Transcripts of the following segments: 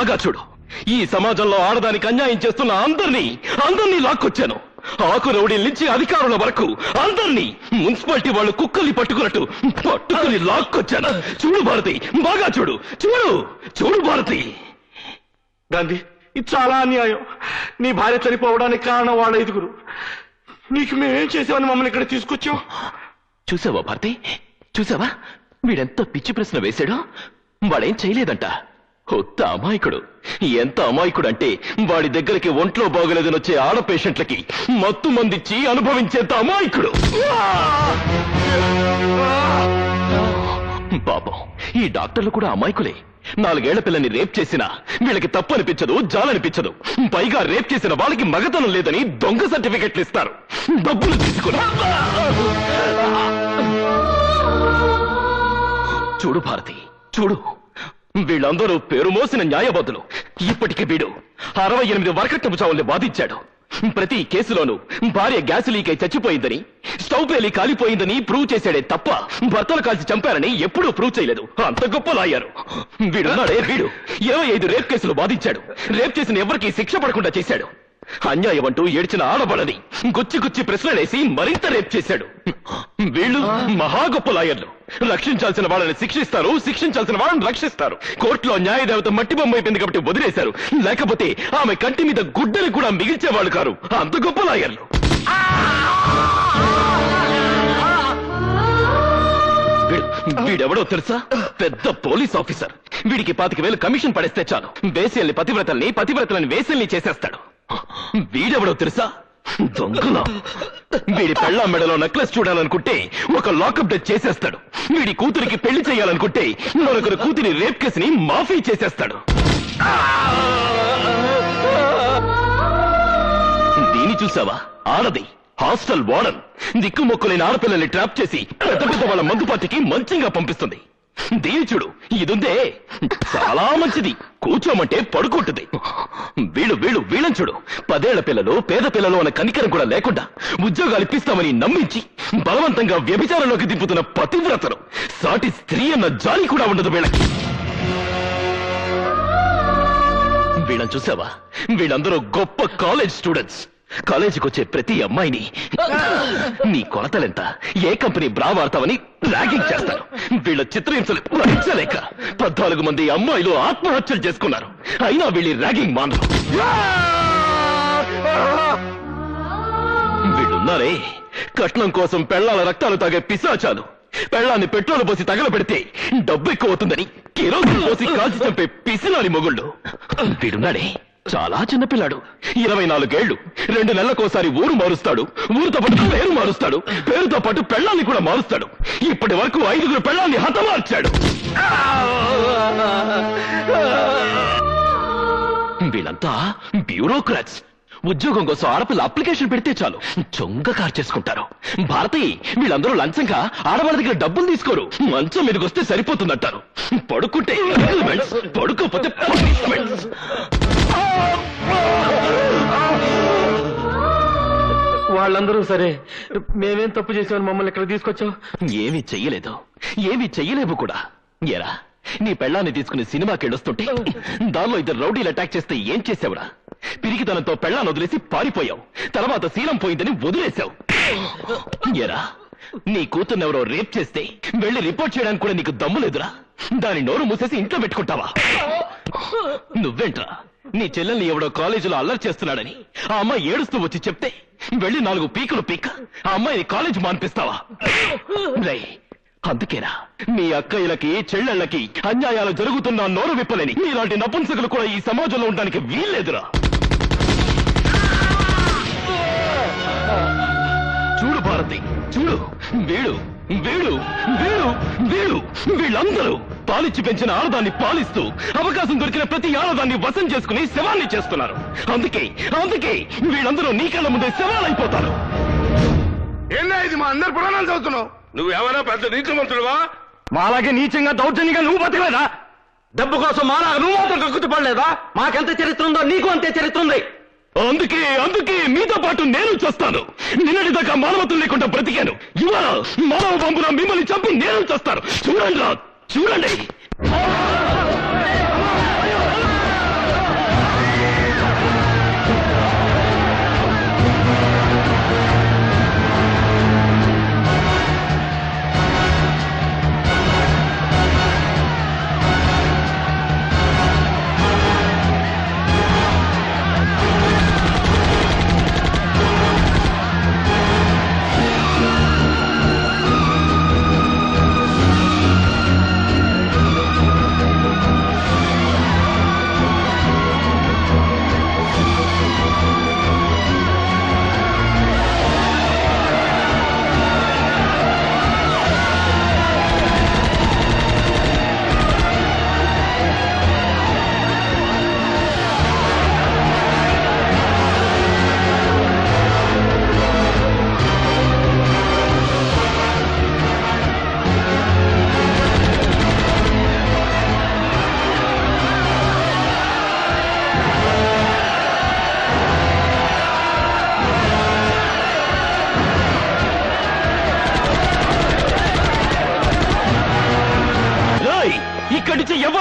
బాగా చూడు. ఈ సమాజంలో ఆడదానికి అన్యాయం చేస్తున్న అందరినీ అందరినీ లాక్కొచ్చాను. ఆకు నుంచి అధికారుల వరకు అందరినీ మున్సిపాలిటీ వాళ్ళు కుక్కల్ని పట్టుకున్నట్టు పట్టుకుని లాక్కొచ్చాను. చూడు భారతి బాగా చూడు. చూడు చూడు భారతి. గాంధీ ఇది చాలా అన్యాయం. నీ భార్య చనిపోవడానికి కారణం వాళ్ళ ఐదుగురు. నీకు మేమేం చేసామని మమ్మల్ని ఇక్కడ తీసుకొచ్చాం? చూసావా భారతి? చూసావా? వీడెంత పిచ్చి ప్రశ్న వేశాడో? వాడేం చేయలేదంట. కొత్త అమాయకుడు. ఎంత అమాయకుడు అంటే వాడి దగ్గరికి ఒంట్లో బాగలేదని వచ్చే ఆడ పేషెంట్లకి మత్తు మందిచ్చి అనుభవించేంత అమాయకుడు. పాపం ఈ డాక్టర్లు కూడా అమాయకులే. నాలుగేళ్ళ పిల్లని రేప్ చేసినా వీళ్ళకి తప్పు అనిపించదు జాలనిపించదు. పైగా రేప్ చేసిన వాళ్ళకి మగతనం లేదని దొంగ సర్టిఫికెట్లు ఇస్తారు. డబ్బులు తీసుకుని. చూడు భారతి చూడు. వీళ్ళందరూ పేరు మోసిన న్యాయవాదులు. ఇప్పటికి వీడు అరవై ఎనిమిది వరకట్నపు చావుల్ని బాధించాడు ప్రతి కేసులోనూ భార్య గ్యాస్ లీక్ అయి చచ్చిపోయిందని స్టవ్ పేలి కాలిపోయిందని ప్రూవ్ చేశాడే తప్ప భర్తలు కాల్చి చంపారని ఎప్పుడూ ప్రూవ్ చేయలేదు. అంత గొప్ప లాయారు. వీడున్నాడే వీడు. ఇరవై ఐదు రేప్ కేసులు బాధించాడు రేప్ చేసిన ఎవరికి శిక్ష పడకుండా చేశాడు. అన్యాయం అంటూ ఏడ్చిన ఆడబడని గుచ్చి గుచ్చి ప్రశ్నలేసి మరింత రేప్ చేశాడు. వీళ్ళు మహా గొప్ప లాయర్లు. రక్షించాల్సిన వాళ్ళని శిక్షిస్తారు శిక్షించాల్సిన వాళ్ళని రక్షిస్తారు. కోర్టులో న్యాయదేవత మట్టి బొమ్మ అయిపోయింది కాబట్టి వదిలేశారు. లేకపోతే ఆమె కంటి మీద గుడ్డలు కూడా మిగిల్చే వాళ్ళు కారు. అంత గొప్ప లాయర్లు. వీడు- వీడెవడో తెలుసా? పెద్ద పోలీస్ ఆఫీసర్. వీడికి పాతిక వేలు కమిషన్ పడేస్తే చాలు. వేసేల్ని పతివ్రతల్ని పతివ్రతలని వేసేల్ని చేసేస్తాడు. వీడెవడో తెలుసా? దొంగలా. వీడి పెళ్ళాం మెడలో నెక్లెస్ చూడాలనుకుంటే ఒక లాకప్ డెత్ చేసేస్తాడు. వీడి కూతురికి పెళ్ళి చేయాలనుకుంటే మరొకరి కూతురి రేప్ కేసుని మాఫీ చేసేస్తాడు. దీని చూసావా? ఆడది హాస్టల్ వార్డన్ దిక్కుమొక్కులైన ఆడపిల్లల్ని ట్రాప్ చేసి పెద్ద పెద్ద వాళ్ళ మందుపాటికి మంచిగా పంపిస్తుంది. దీని చూడు ఇదుందే. చాలా మంచిది. కూర్చోమంటే పడుకుంటుంది. వీళ్ళు వీళ్ళు వీళ్ళని చూడు. పదేళ్ళ పిల్లలు పేద పిల్లలు అన్న కనికరం కూడా లేకుండా ఉద్యోగాలు ఇప్పిస్తామని నమ్మించి బలవంతంగా వ్యభిచారంలోకి దింపుతున్న పతివ్రతలు సాటి స్త్రీ అన్న జాలి కూడా ఉండదు వీళ్ళకి. వీళ్ళని చూసావా? వీళ్ళందరూ గొప్ప కాలేజ్ స్టూడెంట్స్. కాలేజీకి వచ్చే ప్రతి అమ్మాయిని. నీ కొలతలెంత? ఏ కంపెనీ బ్రా వాడతావని ర్యాగింగ్ చేస్తారు. వీళ్ళ చిత్రహింసలు భరించలేక పద్నాలుగు మంది అమ్మాయిలు ఆత్మహత్యలు చేసుకున్నారు. అయినా వీళ్ళ ర్యాగింగ్ మానరు. వీళ్ళున్నారే? కట్నం కోసం పెళ్ళాల రక్తాలు తాగే పిశాచాలు. పెళ్ళాన్ని పెట్రోల్ పోసి తగలబెడితే డబ్బు ఎక్కువ అవుతుందని కిరోసిన్ పోసి కాల్చి చంపే పిసినాలి మొగుళ్ళు. వీడున్నాడే చాలా చిన్నపిల్లాడు. ఇరవై నాలుగేళ్ళు రెండు నెలలకోసారి ఊరు మారుస్తాడు. ఊరుతో పాటు పేరు మారుస్తాడు. పేరుతో పాటు పెళ్ళాన్ని కూడా మారుస్తాడు. ఇప్పటి వరకు ఐదుగురు పెళ్ళాన్ని హతమార్చాడు. వీళ్ళంతా బ్యూరోక్రాట్స్. ఉద్యోగం కోసం ఆడపిల్ల అప్లికేషన్ పెడితే చాలు. చొంగ కార్ చేసుకుంటారు. భారతి వీళ్ళందరూ లంచంగా ఆడవాళ్ళ దగ్గర డబ్బులు తీసుకోరు. మంచం మీదకి వస్తే సరిపోతుందంటారు. పడుకుంటే punishments. వాళ్ళందరూ సరే మేమేం తప్పు చేసామని మమ్మల్ని ఇక్కడ తీసుకొచ్చావు ఏమీ చెయ్యలేదు. ఏమీ చెయ్యలేవు కూడా. ఎరా నీ పెళ్ళాన్ని తీసుకుని సినిమాకి వెళ్ళొస్తుంటే దానిలో ఇద్దరు రౌడీలు అటాక్ చేస్తే ఏం చేసావురా పిరికితనంతో పెళ్ళాన్ని వదిలేసి పారిపోయావు. తర్వాత శీలం పోయిందని వదిలేశావు. ఎరా నీ కూతుర్ని ఎవరో రేప్ చేస్తే వెళ్ళి రిపోర్ట్ చేయడానికి కూడా నీకు దమ్ము లేదురా? దాని నోరు మూసేసి ఇంట్లో పెట్టుకుంటావా? నువ్వేంట్రా నీ చెల్లెల్ని ఎవడో కాలేజీలో అల్లరి చేస్తున్నాడని ఆ అమ్మాయి ఏడుస్తూ వచ్చి చెప్తే వెళ్ళి నాలుగు పీకులు పీక ఆ అమ్మాయిని కాలేజ్ మాన్పిస్తావా? రేయ్, అందుకేనా? మీ అక్కయ్యలకి చెల్లెళ్ళకి అన్యాయాలు జరుగుతున్నా నోరు విప్పలేని మీలాంటి నపుంసకులు కూడా ఈ సమాజంలో ఉండడానికి వీల్లేదురా. చూడు భారతి చూడు. వీడు వీడు వీడు వీడు వీళ్ళందరూ పాలిచ్చి పెంచిన ఆడదాన్ని పాలిస్తూ అవకాశం దొరికిన ప్రతి ఆడదాన్ని వశం చేసుకుని శవాన్ని చేస్తున్నారు. అందుకే అందుకే వీళ్ళందరూ నీ కళ్ళ ముందే శవాలైపోతారు. ఏందా ఇది? మా అందరు పురాణాలు చదువుతున్నావు. నువ్వేమైనా పెద్ద నీతిమంతుడువా? మాలాగే నీచంగా దౌర్జన్యంగా నువ్వు బతకలేదా? డబ్బు కోసం మాలాగా నువ్వు మాత్రం కక్కుతు పడలేదా? మాకెంత చరిత్ర ఉందో నీకు అంతే చరిత్ర ఉంది. అందుకే అందుకే మీతో పాటు నేను చేస్తాను. నిన్నటి దాకా మానవత్వం లేకుండా బ్రతికాను. ఇవాళ మానవ పంపున మిమ్మల్ని చంపి నేను చేస్తాను. చూడండి రా చూడండి.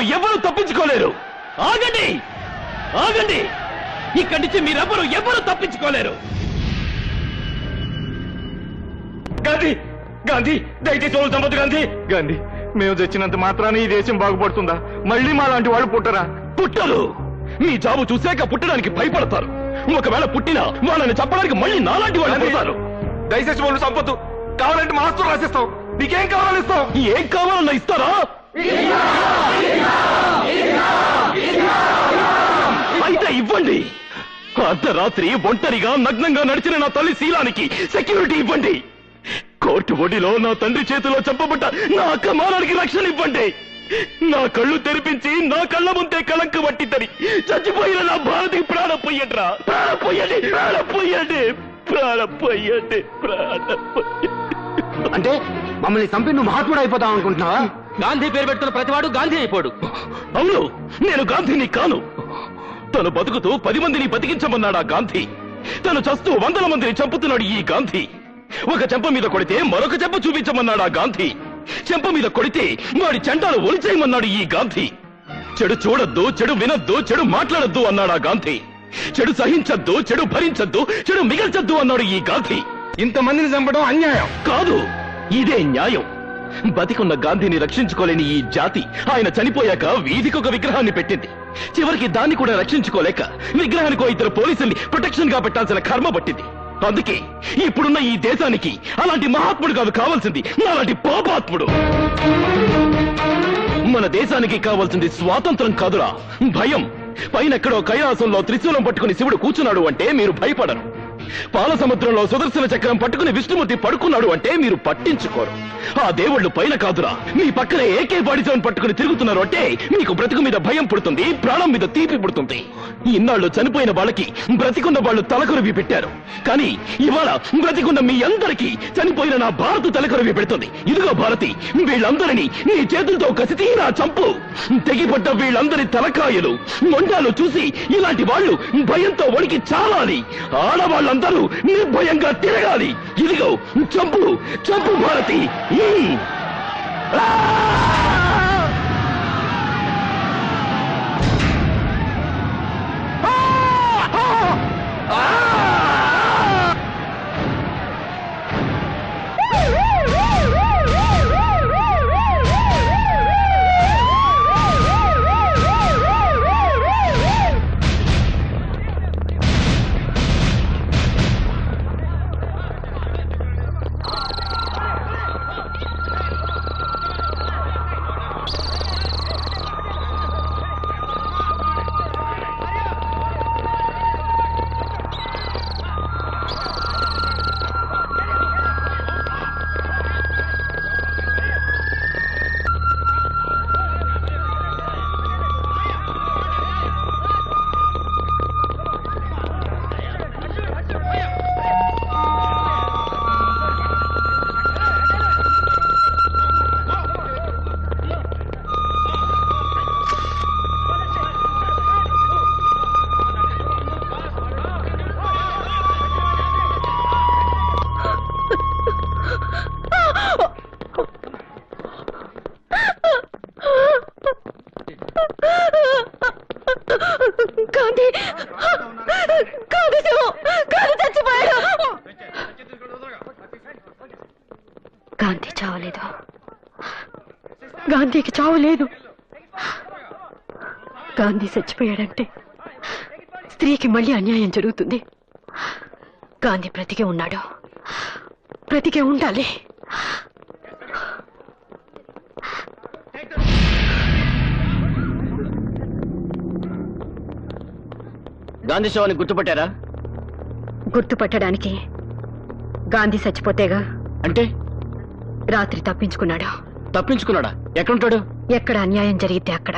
ఎవరు ఎవరు తప్పించుకోలేరు. ఆగండి! ఆగండి! ఇక్కడి నుంచి మీరెవరు ఎవరు తప్పించుకోలేరు. గాంధీ! గాంధీ! దయచేసి వాళ్ళు చంపదు గాంధీ! గాంధీ మేము చచ్చినంత మాత్రాన ఈ దేశం బాగుపడుతుందా? మళ్ళీ మా లాంటి వాళ్ళు పుట్టరా? పుట్టరు! మీ జాబు చూశాక పుట్టడానికి భయపడతారు. ఒకవేళ పుట్టినా వాళ్ళని చెప్పడానికి మళ్ళీ నాలాంటి వాళ్ళు పుడతారు. దయచేసి వాళ్ళు చంపొద్దు. కావాలంటే మాస్టర్ రాసిస్తాం. నీకేం కావాలని ఇస్తాం. ఏం కావాలన్నా ఇస్తారా? అయితే ఇవ్వండి. అర్ధరాత్రి ఒంటరిగా నగ్నంగా నడిచిన నా తల్లి శీలానికి సెక్యూరిటీ ఇవ్వండి. కోర్టు ఒడిలో నా తండ్రి చేతిలో చంపబడ్డ నా అక్క మానానికి రక్షణ ఇవ్వండి. నా కళ్ళు తెరిపించి నా కళ్ళ ముందే కళంక పట్టిద్దని చచ్చిపోయిన నా భారతికి ప్రాణ పోయండిరా. ప్రాణ పోయండి ప్రాణ పోయండి ప్రాణ పోయండి ప్రాణ అంటే మమ్మల్ని చంపి నువ్వు మహాత్ముడు అయిపోతావు అనుకుంటున్నావా? గాంధీ పేరు పెడుతున్న ప్రతివాడు గాంధీ అయిపోడు. అవును నేను గాంధీని కాను. తను బతుకుతూ పది మందిని బతికించమన్నాడా గాంధీ. తను చస్తూ వందల మందిని చంపుతున్నాడు ఈ గాంధీ. ఒక చెంప మీద కొడితే మరొక చెంప చూపించమన్నాడా గాంధీ. చెంప మీద కొడితే వాడి చెండాలు ఒలిచేయమన్నాడు ఈ గాంధీ. చెడు చూడొద్దు చెడు వినొద్దు చెడు మాట్లాడొద్దు అన్నాడా గాంధీ. చెడు సహించొద్దు చెడు భరించొద్దు చెడు మిగల్చొద్దు అన్నాడు ఈ గాంధీ. ఇంతమందిని చంపడం అన్యాయం. కాదు ఇదే న్యాయం. బతికున్న గాంధీని రక్షించుకోలేని ఈ జాతి ఆయన చనిపోయాక వీధికి ఒక విగ్రహాన్ని పెట్టింది. చివరికి దాన్ని కూడా రక్షించుకోలేక విగ్రహానికి ఇద్దరు పోలీసుల్ని ప్రొటెక్షన్గా పెట్టాల్సిన కర్మ పట్టింది. అందుకే ఇప్పుడున్న ఈ దేశానికి అలాంటి మహాత్ముడు కాదు కావాల్సింది అలాంటి పాపాత్ముడు. మన దేశానికి కావాల్సింది స్వాతంత్రం కాదురా. భయం. పైనెక్కడో కైలాసంలో త్రిశూలం పట్టుకుని శివుడు కూర్చున్నాడు అంటే మీరు భయపడరు. పాల సముద్రంలో సుదర్శన చక్రం పట్టుకుని విష్ణుమూర్తి పడుకున్నాడు అంటే మీరు పట్టించుకోరు. ఆ దేవుళ్ళు పైన కాదురా. మీ పక్కనే ఏకే బాడీజోన్ పట్టుకుని తిరుగుతున్నారు అంటే మీకు బ్రతుకు మీద భయం పుడుతుంది ప్రాణం మీద తీపి పుడుతుంది. ఇన్నాళ్ళు చనిపోయిన వాళ్ళకి బ్రతికున్న వాళ్ళు తలకొరివి పెట్టారు. కానీ ఇవాళ బ్రతికున్న మీ అందరికీ చనిపోయిన నా భారత తలకొరివి పెడుతుంది. ఇదిగో భారతి వీళ్ళందరినీ నీ చేతులతో కసితి నా చంపు. తెగిపడ్డ వీళ్ళందరి తలకాయలు మొండాలు చూసి ఇలాంటి వాళ్ళు భయంతో వణికి చాలాలి. ఆడవాళ్ళందరూ నిర్భయంగా తిరగాలి. ఇదిగో చంపు చంపు భారతి. ఉమ్. ఆ! గాంధీకి చావు లేదు. గాంధీ చచ్చిపోయాడంటే స్త్రీకి మళ్ళీ అన్యాయం జరుగుతుంది. గాంధీ బ్రతికే ఉన్నాడు. బ్రతికే ఉండాలి. గాంధీ శవాన్ని గుర్తుపట్టారా? గుర్తుపట్టడానికి గాంధీ చచ్చిపోతేగా అంటే? రాత్రి తప్పించుకున్నాడు. తప్పించుకున్నాడా? ఎక్కడుంటాడు? ఎక్కడ అన్యాయం జరిగితే అక్కడ.